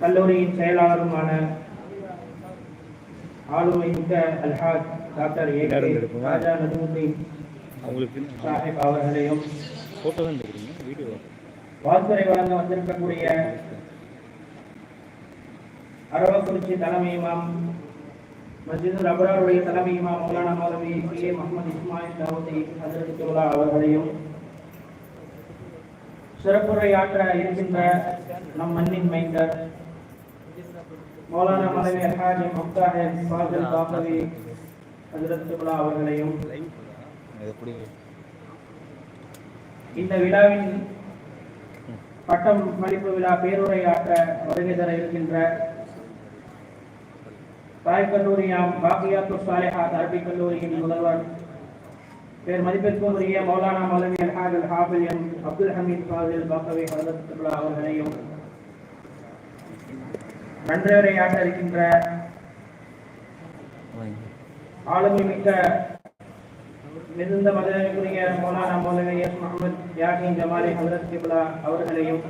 கல்லூரியின் செயலாளருமான ஆளுமை மிக்க அல்ஹாஜ் டாக்டர் ஏ ராஜா அவங்களுக்கு சாஹிப் அவர்களையும் வாழ்த்துறை வழங்க வந்திருக்கக்கூடிய அரவக்குறிச்சி தலைமை இமாம் மஸ்ஜிதுல் அபராருடைய தலைமை இமாம் மௌலானா மௌலவி ஏ முகமது இஸ்மாயில் தாவூதி ஹசரத்துல்லா அவர்களையும் சிறப்புரையாற்ற இருக்கின்ற நம் மண்ணின் மைந்தர் மௌலானா மலைவர் ஹாஜி முக்தாஹர் ஃபாசில் பாபவி ஹசரத்துல்லா அவர்களையும் இந்த விழாவின் பட்டம் மளிப்பு விழா பேருரையாற்ற வருகை தர இருக்கின்ற தாய் கல்லூரியாம் பாக்கியாத்து சாலிஹாத் அரபிக் கல்லூரியின் முதல்வர் பேர் மதிப்பிற்குரிய மௌலானா மௌலவி அல்ஹாஜ் அல் ஹாஃபில் எம் அப்துல் ஹமீத் ஃபாசில் பாக்கவி ஹசரத்துல்லா அவர்களையும் நன்றியுரையாற்ற இருக்கின்ற ஆளுமை மிக்க மிகுந்த மதுரைக்குரிய மௌலானா மௌலவி எஸ் முகமது யாகின் ஜமாலி ஹசரத் கிப்லா அவர்களையும்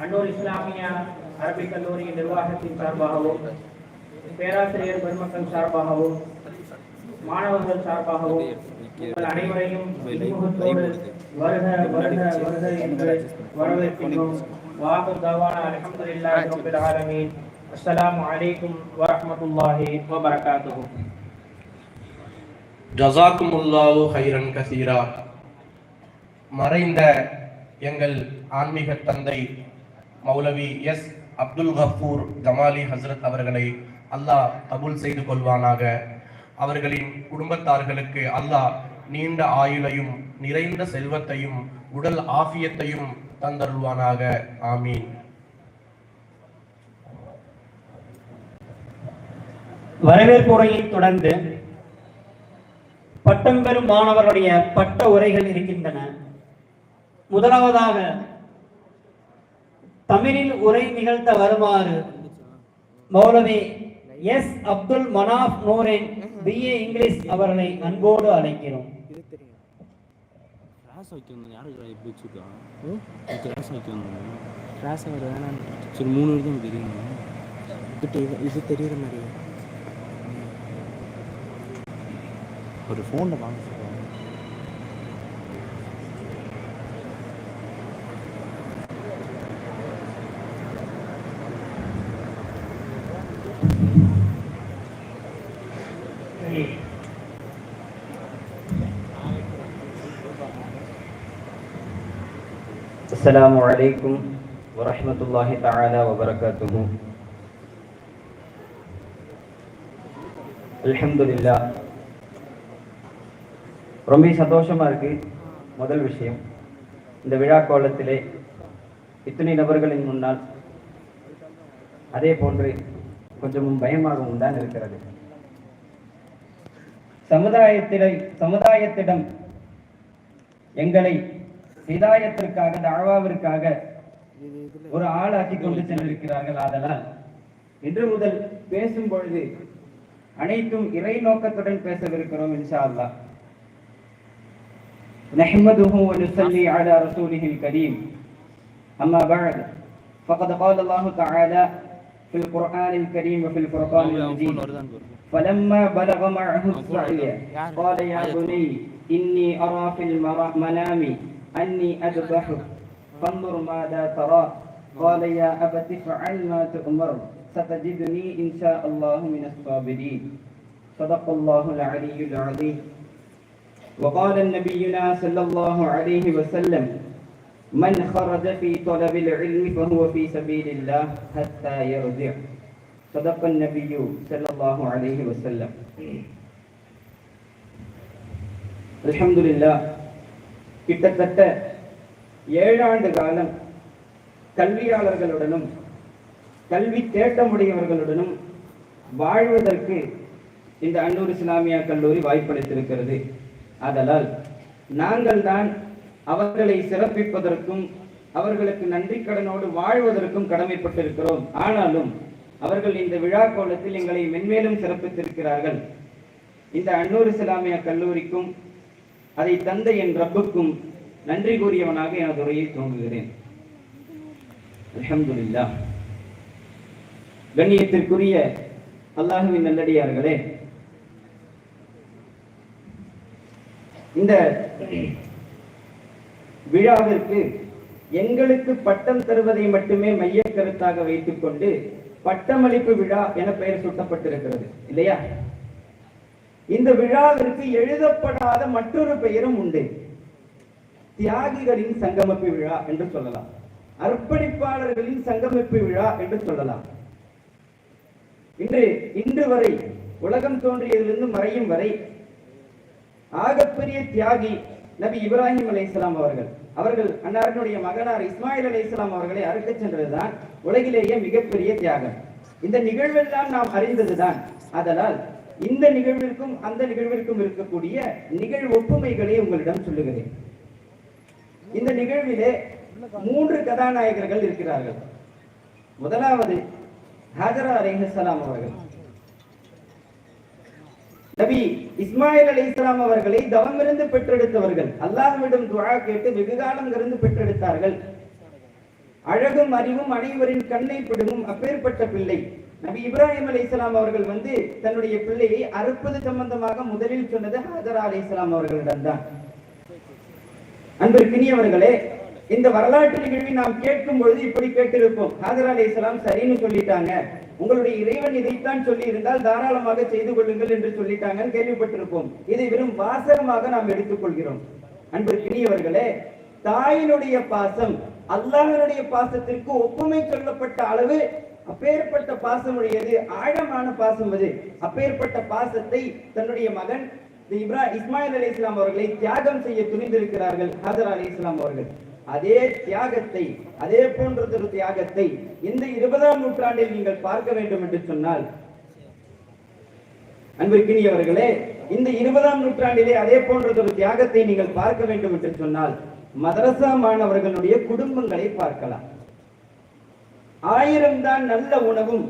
அன்னூர் இஸ்லாமிய அரபிக் கல்லூரியின் நிர்வாகத்தின் சார்பாகவும் பேராசிரியர் பெருமக்கள் சார்பாகவும் மாணவர்கள் சார்பாகவும் உங்கள் அனைவரையும் வருக வருக வருக என்று வரவேற்கின்றோம். வாகு தவான அல்ஹம்துலில்லாஹி ரப்பில் ஆலமீன். அஸ்ஸலாமு அலைக்கும் வரஹ்மத்துல்லாஹி வபரகாத்துஹு. ஜசாக்குமுல்லாஹு ஹைரன் கசீரா. மறைந்த எங்கள் ஆன்மீக தந்தை மௌலவி எஸ் அப்துல் கஃபூர் ஜமாலி ஹஸ்ரத் அவர்களை அல்லாஹ் கபூல் செய்து கொள்வானாக. அவர்களின் குடும்பத்தார்களுக்கு அல்லாஹ் நீண்ட ஆயுளையும் நிறைந்த செல்வத்தையும் உடல் ஆஃபியத்தையும் தந்தருள்வானாக. ஆமீன். வரவேற்பு உரையை தொடர்ந்து பட்டம் பெறும் மாணவர்களுடைய பட்ட உரைகள் இருக்கின்றன. முதலாவதாக தமிழில் உரை நிகழ்த்த வருமாறு Moulavi S Abdul Manaf Noorin BA English அவர்களை அன்போடு அழைக்கிறோம். கிளாஸ் வைக்க வந்தோம் யாரும் எப்படி வச்சுருக்கா கிளாஸ் வைக்க வந்தோம் கிளாஸ் அவர் வேணாம் சரி மூணு வரைக்கும் தெரியும்? இது இது தெரியுற மாதிரி ஒரு ஃபோனில் வாங்க السلام عليكم ورحمة الله تعالى وبركاته الحمد لله ரொம்ப சந்தோஷமா இருக்கு முதல் விஷயம் இந்த விழா கோலத்திலே இத்தனை நபர்களின் முன்னால் அதே போன்று கொஞ்சமும் பயமாகவும் தான் இருக்கிறது சமுதாயத்திலே சமுதாயத்திடம் எங்களை ஹிதாயத்திற்காக தாழ்வாவிற்காக ஒரு ஆளாக்கி கொண்டு சென்றிருக்கிறார்கள் ஆதலால் இன்று முதல் பேசும் பொழுது அனைத்தும் இறை நோக்கத்துடன் பேசவிருக்கிறோம் இன்ஷா அல்லாஹ் نحمده ونصلي على رسوله الكريم أما بعد فقد قال الله تعالى في القرآن الكريم وفي الفرقان المجيد فلما بلغ معه السعي قال يا بني إني أرى في المنام أني أذبحك فانظر ماذا ترى. قال يا أبت افعل ما تؤمر. ستجدني إن شاء الله من الصابرين. صدق الله العلي العظيم. وقال النبينا صلى الله عليه وسلم من خرج في طلب العلم فهو في سبيل الله حتى يرجع. صدق النبي صلى الله عليه وسلم. الحمد لله. கிட்டத்தட்ட ஏழாண்டு காலம் கல்வியாளர்களுடனும் கல்வி தேட்டமுடையவர்களுடனும் வாழ்வதற்கு இந்த அன்னூர் இஸ்லாமியா கல்லூரி வாய்ப்பளித்திருக்கிறது. ஆதலால் நாங்கள் தான் அவர்களை சிறப்பிப்பதற்கும் அவர்களுக்கு நன்றி கடனோடு வாழ்வதற்கும் கடமைப்பட்டிருக்கிறோம். ஆனாலும் அவர்கள் இந்த விழா கோலத்தில் எங்களை மென்மேலும் சிறப்பித்திருக்கிறார்கள். இந்த அன்னூர் இஸ்லாமியா கல்லூரிக்கும் அதை தந்த என் ரப்புக்கும் நன்றி கூறியவனாக எனது உரையை துவங்குகிறேன். அல்ஹம்துலில்லாஹ் கண்ணியத்திற்குரிய அல்லாஹுவின் நல்லடியார்களே இந்த விழாவிற்கு எங்களுக்கு பட்டம் தருவதை மட்டுமே மைய கருத்தாக வைத்துக்கொண்டு பட்டமளிப்பு விழா என பெயர் சூட்டப்பட்டிருக்கிறது இல்லையா? இந்த விழாவிற்கு எழுதப்படாத மற்றொரு பெயரும் உண்டு. தியாகிகளின் சங்கமிப்பு விழா என்று சொல்லலாம். அர்ப்பணிப்பாளர்களின் சங்கமிப்பு விழா என்று சொல்லலாம். இன்று இன்று வரை உலகம் தோன்றியதிலிருந்து மறையும் வரை ஆகப்பெரிய தியாகி நபி இப்ராஹிம் அலைஹிஸ்ஸலாம் அவர்கள் அவர்கள் அன்னாரனுடைய மகனார் இஸ்மாயில் அலைஹிஸ்ஸலாம் அவர்களை அறுக்கச் சென்றதுதான் உலகிலேயே மிகப்பெரிய தியாகம். இந்த நிகழ்வெல்லாம் நாம் அறிந்ததுதான். அதனால் இந்த நிகழ்விற்கும் அந்த நிகழ்விற்கும் இருக்கக்கூடிய நிகழ்வு ஒப்புமைகளை உங்களிடம் சொல்லுகிறேன். இந்த நிகழ்விலே மூன்று கதாநாயகர்கள் இருக்கிறார்கள். முதலாவது ஹாஜரா அலிஹலாம் அவர்கள். நபி இஸ்மாயில் அலி இஸ்லாம் அவர்களை தவமிருந்து பெற்றெடுத்தவர்கள். அல்லாஹ்விடம் துஆ கேட்டு வெகு காலம் இருந்து பெற்றெடுத்தார்கள். அழகும் அறிவும் அனைவரின் கண்ணை பிடுங்கும் அப்பேற்பட்ட பிள்ளை. நபி இப்ராஹிம் அலி இஸ்லாம் அவர்கள் வந்து தன்னுடைய பிள்ளையை அறுப்பது சம்பந்தமாக முதலில் சொன்னது ஹாஜரா அலி இஸ்லாம் அன்பு அன்பிற்கினியவர்களே இந்த வரலாற்று நிகழ்வை நாம் கேட்கும் பொழுது இப்படி கேட்டிருப்போம். ஹாஜரா அலி இஸ்லாம் சரின்னு சொல்லிட்டாங்க. உங்களுடைய இறைவன் இதைத்தான் சொல்லி இருந்தால் தாராளமாக செய்து கொள்ளுங்கள் என்று சொல்லிட்டாங்கன்னு கேள்விப்பட்டிருப்போம். இதை வெறும் வாசகமாக நாம் எடுத்துக்கொள்கிறோம். அன்பிற்கினியவர்களே தாயினுடைய பாசம் அல்லாஹனுடைய பாசத்திற்கு ஒப்புமை சொல்லப்பட்ட அளவு அப்பேற்பட்ட பாசமுடையது ஆழமான பாசம் அது. அப்பேற்பட்ட பாசத்தை தன்னுடைய மகன் இப்ரா இஸ்மாயில் அலி இஸ்லாம் அவர்களை தியாகம் செய்ய துணிந்திருக்கிறார்கள் ஹாதர் அலி இஸ்லாம் அவர்கள். அதே தியாகத்தை அதே போன்றதொரு தியாகத்தை இந்த இருபதாம் நூற்றாண்டில் நீங்கள் பார்க்க வேண்டும் என்று சொன்னால் அன்பிற்கினியவர்களே இந்த இருபதாம் நூற்றாண்டிலே அதே போன்றதொரு தியாகத்தை நீங்கள் பார்க்க வேண்டும் என்று சொன்னால் மதரசா மாணவர்களுடைய குடும்பங்களை பார்க்கலாம். ஆயிரம் தான் நல்ல உணவும்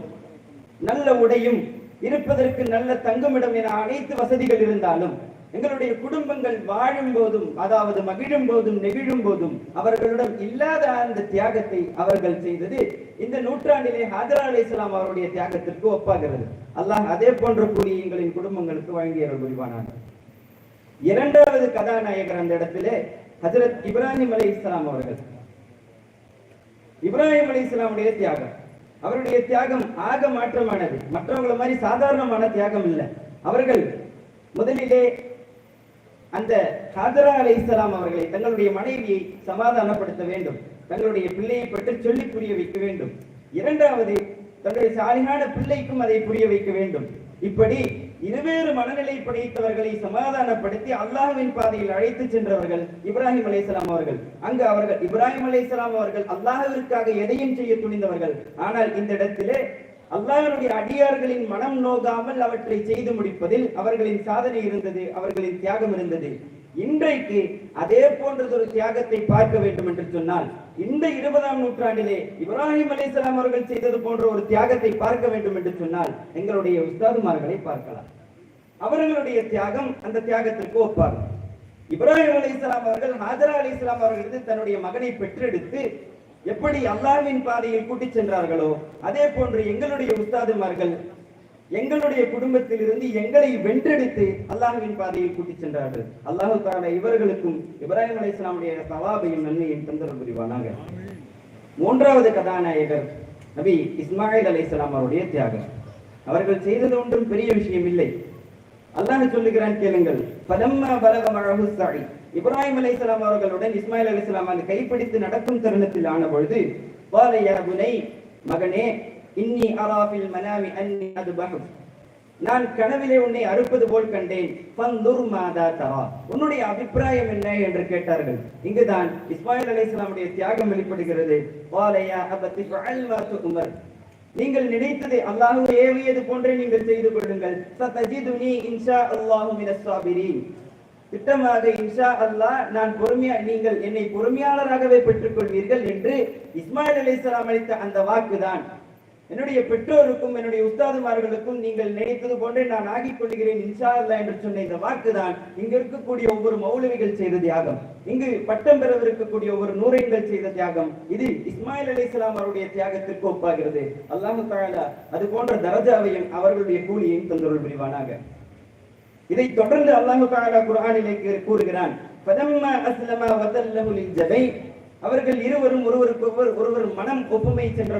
நல்ல உடையும் இருப்பதற்கு நல்ல தங்குமிடம் என அனைத்து வசதிகள் இருந்தாலும் எங்களுடைய குடும்பங்கள் வாழும் போதும் அதாவது மகிழும் போதும் நெகிழும் போதும் அவர்களிடம் இல்லாத அந்த தியாகத்தை அவர்கள் செய்தது இந்த நூற்றாண்டிலே ஹாஜரா அலி இஸ்லாம் அவருடைய தியாகத்திற்கு ஒப்பாகிறது. அல்லாஹ் அதே போன்ற கூலி எங்களின் குடும்பங்களுக்கு வழங்கிய புரிவானார் இரண்டாவது கதாநாயகர் அந்த இடத்திலே ஹசரத் இப்ராஹிம் அலி இஸ்லாம் அவர்கள். இப்ராஹிம் அலி இஸ்லாமுடைய தியாகம். அவருடைய தியாகம் ஆக மாற்றமானது. மற்றவங்கள மாதிரி சாதாரணமான தியாகம் இல்லை. அவர்கள் முதலிலே அந்த ஹாஜரா அலி இஸ்லாம் அவர்களை தங்களுடைய மனைவியை சமாதானப்படுத்த வேண்டும். தங்களுடைய பிள்ளையை பற்றி சொல்லி புரிய வைக்க வேண்டும். இரண்டாவது தன்னுடைய சாலிகான பிள்ளைக்கும் அதை புரிய வைக்க வேண்டும். இப்படி இருவேறு மனநிலை படைத்தவர்களை சமாதானப்படுத்தி அல்லாஹ்வின் பாதையில் அழைத்து சென்றவர்கள் இப்ராஹிம் அலைஹிஸ்ஸலாம் அவர்கள். அங்கு அவர்கள் இப்ராஹிம் அலைஹிஸ்ஸலாம் அவர்கள் அல்லாஹ்விற்காக எதையும் செய்ய துணிந்தவர்கள். ஆனால் இந்த இடத்திலே அல்லாஹ்வுடைய அடியார்களின் மனம் நோகாமல் அவற்றை செய்து முடிப்பதில் அவர்களின் சாதனை இருந்தது அவர்களின் தியாகம் இருந்தது. இன்றைக்கு அதே போன்றதொரு தியாகத்தை பார்க்க வேண்டும் என்று சொன்னால் இந்த இருபதாம் நூற்றாண்டிலே இப்ராஹிம் அலைஹிஸ்ஸலாம் அவர்கள் செய்தது போன்ற ஒரு தியாகத்தை பார்க்க வேண்டும் என்று சொன்னால் எங்களுடைய உஸ்தாதுமார்களை பார்க்கலாம். அவர்களுடைய தியாகம் அந்த தியாகத்திற்கு ஒப்பாகும். இப்ராஹிம் அலைஹிஸ்ஸலாம் அவர்கள் ஹாஜரா அலைஹிஸ்ஸலாம் அவர்களிடம் தன்னுடைய மகனை பெற்றெடுத்து எப்படி அல்லாஹ்வின் பாதையில் கூட்டிச் சென்றார்களோ அதே போன்று எங்களுடைய உஸ்தாதுமார்கள் எங்களுடைய குடும்பத்திலிருந்து எங்களை வென்றெடுத்து அல்லாஹுவின் பாதையில் கூட்டிச் சென்றார்கள். அல்லாஹு தான இவர்களுக்கும் இப்ராஹிம் அலிஸ்லாமுடைய சவாபையும் நன்மையும் தந்தரம் புரிவானாக. மூன்றாவது கதாநாயகர் நபி இஸ்மாயில் அலிஸ்லாம் அவருடைய தியாகம். அவர்கள் செய்தது ஒன்றும் பெரிய விஷயம் இல்லை. அல்லாஹ் சொல்லுகிறான் கேளுங்கள் பலம்மா பலக மழகு சாய் இப்ராஹிம் அலிஸ்லாம் அவர்களுடன் இஸ்மாயில் அலிஸ்லாம் அந்த கைப்பிடித்து நடக்கும் தருணத்தில் ஆன பொழுது மகனே இன்னி அராபில் மனாமி அன்னி அதுபஹு நான் கனவிலே உன்னை அறுப்பது போல் கண்டேன். பந்துர் மாதா தரா. உன்னுடைய அபிப்பிராயம் என்ன? என்று கேட்டார்கள். இங்குதான் இஸ்மாயில் அலைஹிஸ்ஸலாமுடைய தியாகம் வெளிப்படுகிறது. வாலையா அபத்தி ஃபஅல் நீங்கள் நினைத்ததை அல்லாஹு ஏவியது போன்றே நீங்கள் செய்து கொள்ளுங்கள். சதஜிதுனி இன்ஷா அல்லாஹு மினஸ் திட்டமாக இன்ஷா அல்லாஹ் நான் பொறுமையா நீங்கள் என்னை பொறுமையாளராகவே பெற்றுக் கொள்வீர்கள் என்று இஸ்மாயில் அலைஹிஸ்ஸலாம் அளித்த அந்த வாக்குதான். என்னுடைய பெற்றோருக்கும் என்னுடைய உஸ்தாதுமார்களுக்கும் நீங்கள் நினைத்தது போன்றே நான் ஆகிக் கொள்கிறேன் இன்ஷா அல்லா என்று சொன்ன இந்த வாக்குதான் இங்க இருக்கக்கூடிய ஒவ்வொரு மௌலவிகள் செய்த தியாகம். இங்கு பட்டம் பெறவிருக்கக்கூடிய ஒவ்வொரு நூறைகள் செய்த தியாகம். இது இஸ்மாயில் அலைஹிஸ்ஸலாம் அவருடைய தியாகத்திற்கு ஒப்பாகிறது. அல்லாமு தஆலா அது போன்ற தரஜாவையும் அவர்களுடைய கூலியையும் தந்தொருள் புரிவானாக. இதை தொடர்ந்து அல்லாஹு தஆலா குரானிலே கூறுகிறான் அவர்கள் இருவரும் ஒருவருக்கு ஒருவர் ஒருவர் மனம் ஒப்புமை சென்ற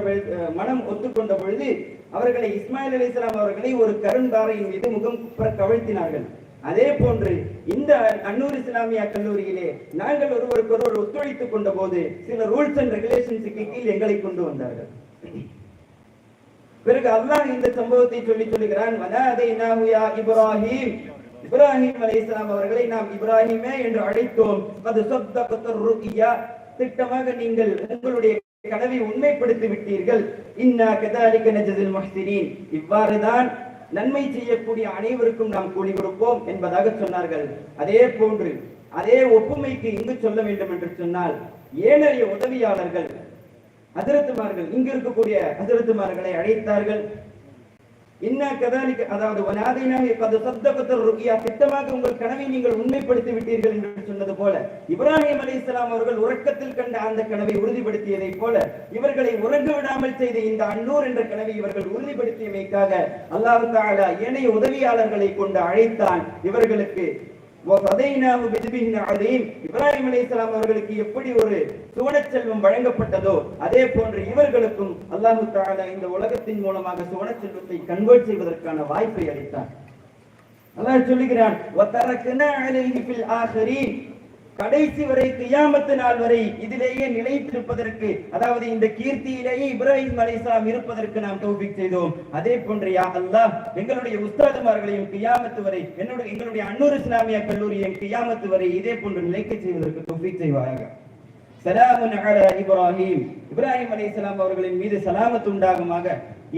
மனம் ஒத்துக்கொண்ட பொழுது அவர்களை இஸ்மாயில் அலைஹிஸ்ஸலாம் அவர்களை ஒரு கருந்தாரையின் மீது முகம் புற கவிழ்த்தினார்கள். அதே போன்று இந்த அன்னூர் இஸ்லாமியா கல்லூரியிலே நாங்கள் ஒருவருக்கு ஒருவர் ஒத்துழைத்துக் கொண்ட போது சில ரூல்ஸ் அண்ட் ரெகுலேஷன்ஸுக்கு கீழ் எங்களை கொண்டு வந்தார்கள். பிறகு அல்லாஹ் இந்த சம்பவத்தை சொல்லி சொல்லுகிறான் இப்ராஹிம் இப்ராஹிம். இப்ராஹிம் இஸ்லாம் அவர்களை நாம் இப்ராஹிமே என்று அழைத்தோம். அது சொத்த திட்டமாக நீங்கள் உங்களுடைய கனவை உண்மைப்படுத்தி விட்டீர்கள். இன்னா கதாலிக நஜதில் முஹ்சினீன். இவ்வாறுதான் நன்மை செய்யக்கூடிய அனைவருக்கும் நாம் கூலி கொடுப்போம் என்பதாக சொன்னார்கள். அதே போன்று அதே ஒப்புமைக்கு இங்கு சொல்ல வேண்டும் என்று சொன்னால் ஏனைய உதவியாளர்கள் அதிரத்துமார்கள் இங்கு இருக்கக்கூடிய அதிரத்துமார்களை அழைத்தார்கள். இன்ன கதாலிக்க அதாவது வனாதைனாக கது திட்டமாக உங்கள் கனவை நீங்கள் உண்மைப்படுத்தி விட்டீர்கள் என்று சொன்னது போல இப்ராஹிம் இஸ்லாம் அவர்கள் உறக்கத்தில் கண்ட அந்த கனவை உறுதிப்படுத்தியதைப் போல இவர்களை உறங்க விடாமல் செய்த இந்த அன்னூர் என்ற கனவை இவர்கள் உறுதிப்படுத்தியமைக்காக அல்லாஹு தாலா ஏனைய உதவியாளர்களை கொண்டு அழைத்தான் இவர்களுக்கு இப்ராஹிம் அலி இஸ்லாம் அவர்களுக்கு எப்படி ஒரு சுவன செல்வம் வழங்கப்பட்டதோ அதே போன்று இவர்களுக்கும் அல்லாஹு தாலா இந்த உலகத்தின் மூலமாக சுவன செல்வத்தை கன்வெர்ட் செய்வதற்கான வாய்ப்பை அளித்தார். அல்லாஹ் சொல்லுகிறான் கடைசி வரை கியாமத்து நாள் வரை இதிலேயே நிலைத்திருப்பதற்கு அதாவது இந்த கீர்த்தியிலேயே இப்ராஹிம் அலிஸ்லாம் இருப்பதற்கு நாம் தௌபிக் செய்தோம். அதே போன்று யா அல்லா எங்களுடைய உஸ்தாதுமார்களையும் கியாமத்து வரை என்னுடைய எங்களுடைய அன்னூர் இஸ்லாமிய கல்லூரியும் கியாமத்து வரை இதே போன்று நிலைக்கச் செய்வதற்கு தௌபிக் செய்வாங்க சலாமுன் அல இப்ராஹிம் இப்ராஹிம் அலைஹிஸ்ஸலாம் அவர்களின் மீது சலாமத்து உண்டாகுமாக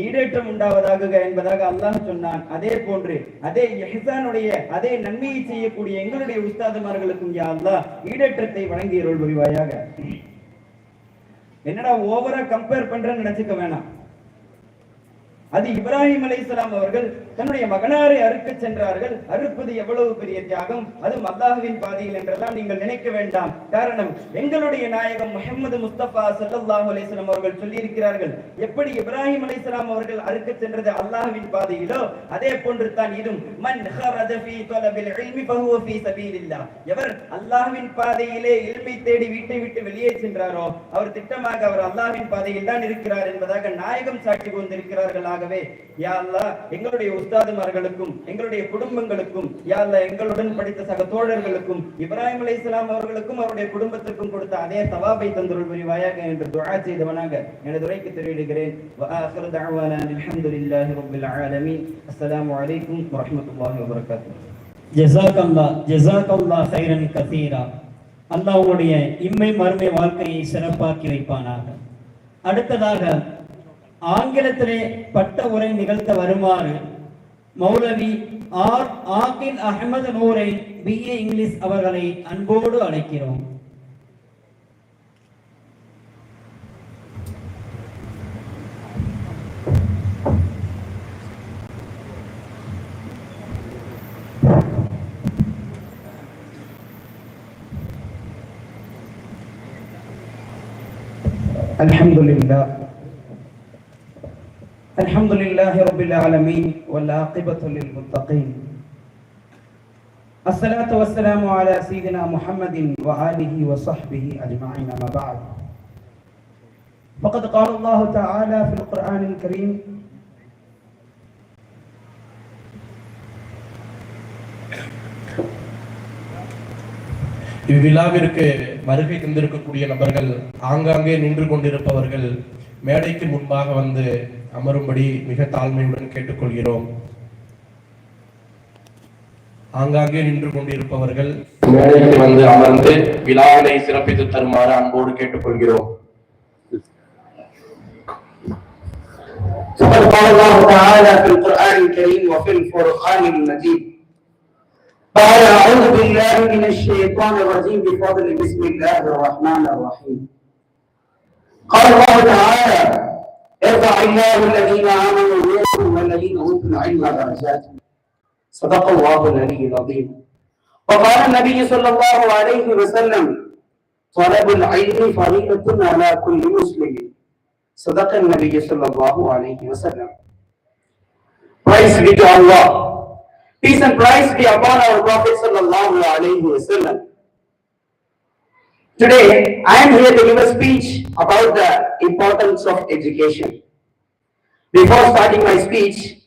ஈடேற்றம் உண்டாவதாக என்பதாக அல்லாஹ் சொன்னான். அதே போன்று அதே எஹசானுடைய அதே நன்மையை செய்யக்கூடிய எங்களுடைய உஸ்தாதுமார்களுக்கும் யா அல்லாஹ் ஈடேற்றத்தை வழங்கி அருள் புரிவாயாக. என்னடா ஓவரா கம்பேர் பண்றேன்னு நினைச்சுக்க வேணாம். அது இப்ராஹிம் அலைஹிஸ்ஸலாம் அவர்கள் தன்னுடைய மகனாரை அறுக்க சென்றார்கள். அறுப்பது எவ்வளவு பெரிய தியாகம்? அது அல்லாஹ்வின் பாதையில் என்றெல்லாம் நீங்கள் நினைக்க வேண்டாம். காரணம் எங்களுடைய நாயகம் முஹம்மது முஸ்தபா சல்லாஹ் அலிஸ்லாம் அவர்கள் சொல்லி இருக்கிறார்கள் எப்படி இப்ராஹிம் அலைஹிஸ்ஸலாம் அவர்கள் அறுக்க சென்றது அல்லாஹுவின் பாதையிலோ அதே போன்று தான் இதும் மன் ஹரஜ தலபில் இல்மி ஃபஹுவ ஃபீ எவர் அல்லாஹ்வின் பாதையிலே இல்மை தேடி வீட்டை விட்டு வெளியே சென்றாரோ அவர் திட்டமாக அவர் அல்லாஹ்வின் பாதையில் தான் இருக்கிறார் என்பதாக நாயகம் சாட்சி கொண்டிருக்கிறார்களாக செய்வாயாக யாழ்லா எங்களுடைய உஸ்தாதுமார்களுக்கும் எங்களுடைய குடும்பங்களுக்கும் யாழ்லா எங்களுடன் படித்த சக தோழர்களுக்கும் இப்ராஹிம் அலி இஸ்லாம் அவர்களுக்கும் அவருடைய குடும்பத்திற்கும் கொடுத்த அதே தவாபை தந்தருள் புரிவாயாக என்று துவா செய்தவனாக எனது உரைக்கு தெரிவிடுகிறேன். அல்லாஹ் உங்களுடைய இம்மை மறுமை வாழ்க்கையை சிறப்பாக்கி வைப்பானாக. அடுத்ததாக ஆங்கிலத்திலே பட்ட உரை நிகழ்த்த வருமாறு மௌலவி ஆர் ஆகில் அஹமது நூரை பிஏ இங்கிலீஷ் அவர்களை அன்போடு அழைக்கிறோம் الحمد لله الحمد لله رب العالمين والعاقبة للمتقين الصلاة والسلام على سيدنا محمد وآله وصحبه أجمعين أما بعد فقد قال الله تعالى في القرآن الكريم இவ்விழாவிற்கு வருகை தந்திருக்கக்கூடிய நபர்கள் ஆங்காங்கே நின்று கொண்டிருப்பவர்கள் மேடைக்கு முன்பாக வந்து அமரும்படி மிக தாழ்மையுடன் கேட்டுக்கொள்கிறோம் ஆங்காங்கே நின்று கொண்டிருப்பவர்கள் மேடைக்கு வந்து அமர்ந்து விழாவினை சிறப்பித்து தருமாறு அன்போடு கேட்டுக்கொள்கிறோம் فقد قال الله تعالى في القرآن الكريم وفي القرآن المجيد قال أعوذ بالله من الشيطان الرجيم بفضل بسم الله الرحمن الرحيم قال الله تعالى يرفع الله الذين آمنوا منكم والذين أوتوا العلم درجات صدق الله العلي العظيم وقال النبي صلى الله عليه وسلم طلب العلم فريضة على كل مسلم صدق النبي صلى الله عليه وسلم Praise be to Allah. Peace and praise be upon our Prophet sallallahu alaihi wasallam. Today, I am here to give a speech about the importance of education. Before starting my speech,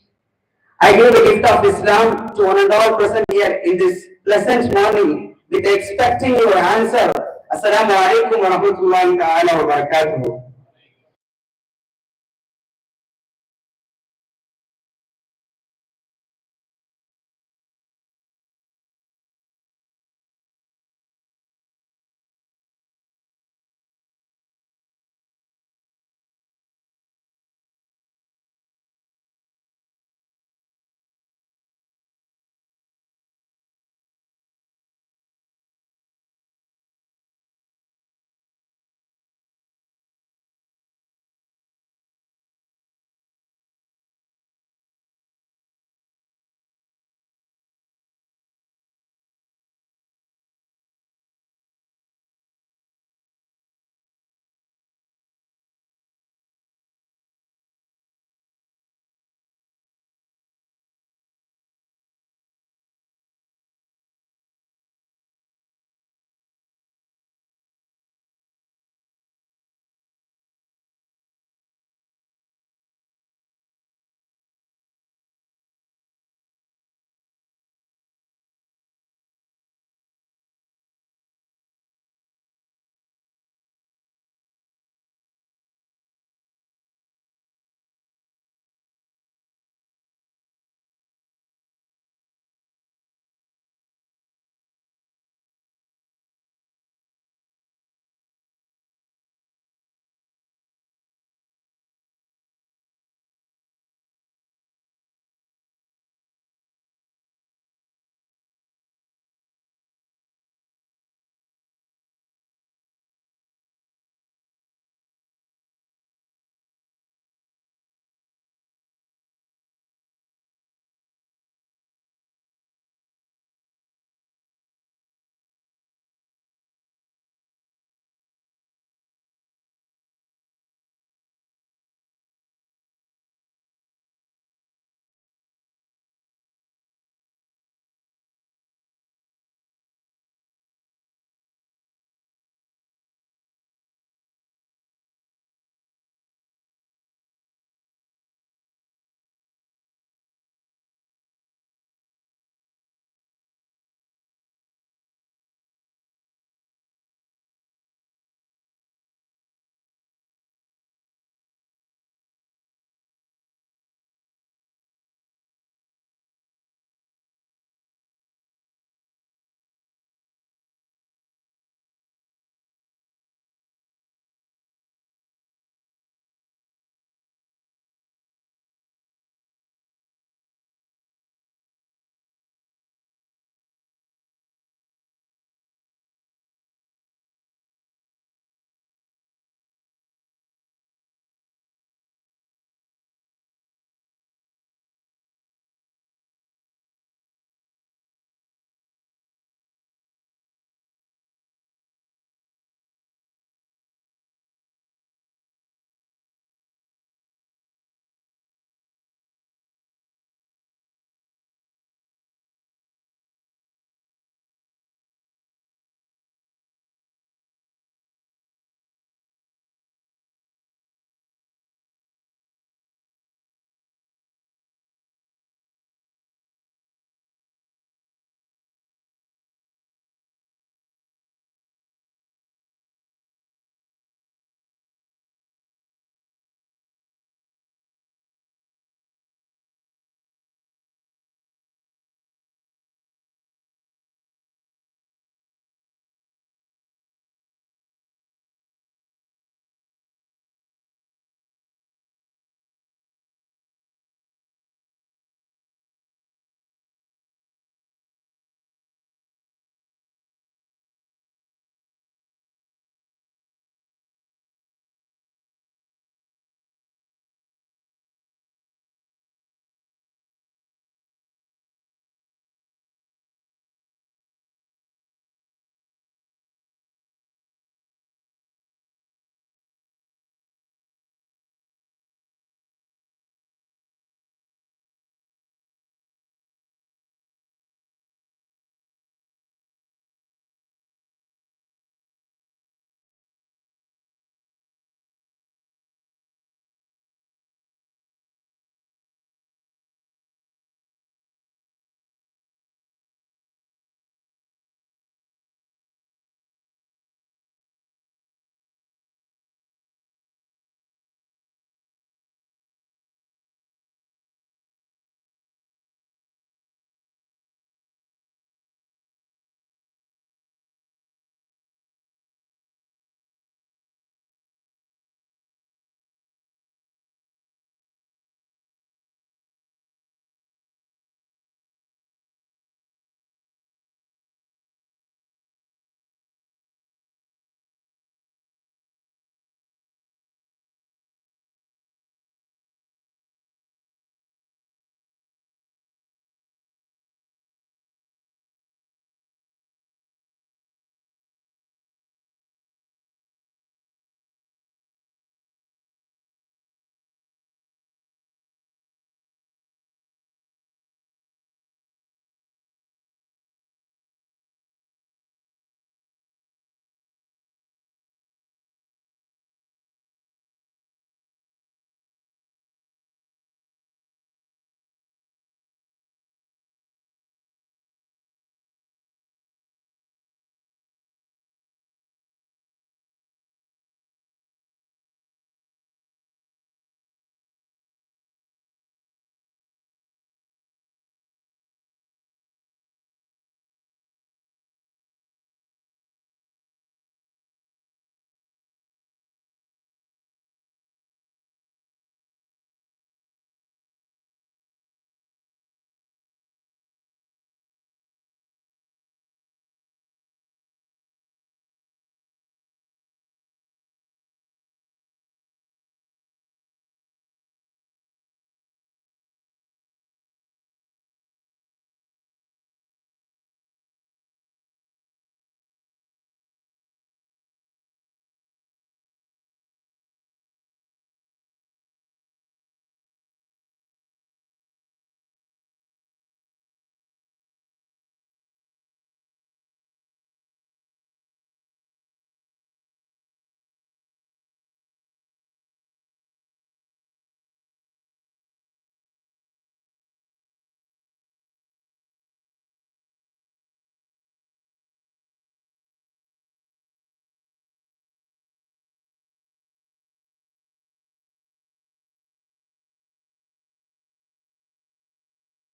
I give the gift of Islam to one and all present here in this pleasant morning with expecting your answer. Assalamu alaikum wa rahmatullahi wa barakatuhu.